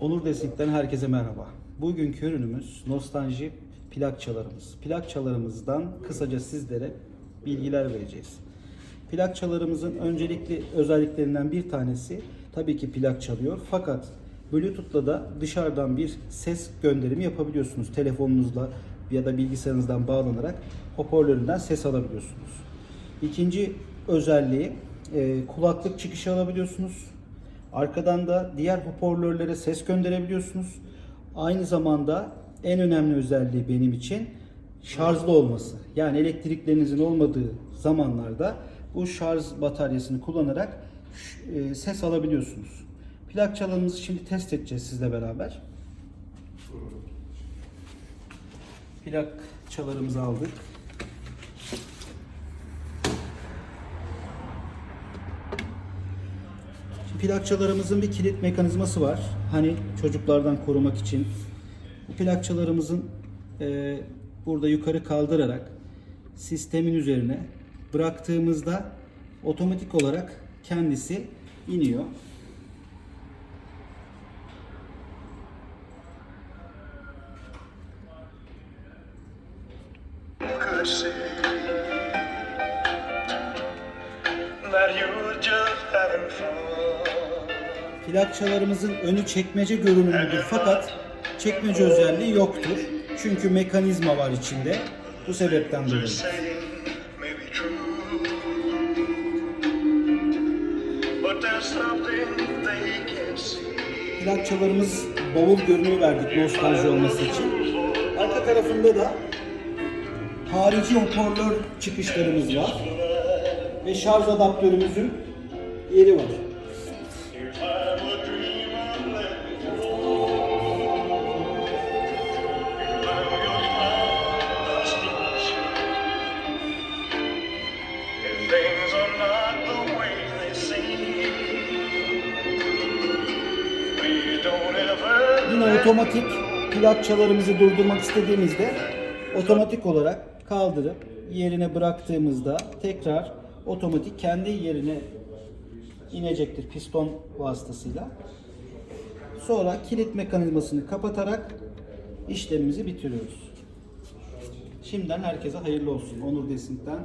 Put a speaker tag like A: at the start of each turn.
A: Onur Desik'ten herkese merhaba. Bugünkü ürünümüz nostalji plakçalarımız. Plakçalarımızdan kısaca sizlere bilgiler vereceğiz. Plakçalarımızın öncelikli özelliklerinden bir tanesi tabii ki plak çalıyor. Fakat Bluetooth'la da dışarıdan bir ses gönderimi yapabiliyorsunuz. Telefonunuzla ya da bilgisayarınızdan bağlanarak hoparlöründen ses alabiliyorsunuz. İkinci özelliği e, kulaklık çıkışı alabiliyorsunuz. Arkadan da diğer hoparlörlere ses gönderebiliyorsunuz. Aynı zamanda en önemli özelliği benim için şarjlı olması. Yani elektriklerinizin olmadığı zamanlarda bu şarj bataryasını kullanarak e, ses alabiliyorsunuz. Plak çalanımızı şimdi test edeceğiz sizle beraber. Plak çalarımızı aldık. Plakçalarımızın bir kilit mekanizması var. Hani çocuklardan korumak için. Bu plakçalarımızın e, burada yukarı kaldırarak sistemin üzerine bıraktığımızda otomatik olarak kendisi iniyor.
B: that you just having fun.
A: Plakçalarımızın önü çekmece görünümlüdür fakat çekmece özelliği yoktur. Çünkü mekanizma var içinde. Bu sebepten dolayı. Plakçalarımız bavul görünümü verdik nostalji olması için. Arka tarafında da harici hoparlör çıkışlarımız var. Ve şarj adaptörümüzün yeri var. Yine otomatik plakçalarımızı durdurmak istediğimizde otomatik olarak kaldırıp yerine bıraktığımızda tekrar otomatik kendi yerine inecektir piston vasıtasıyla. Sonra kilit mekanizmasını kapatarak işlemimizi bitiriyoruz. Şimdiden herkese hayırlı olsun. Onur Desin'den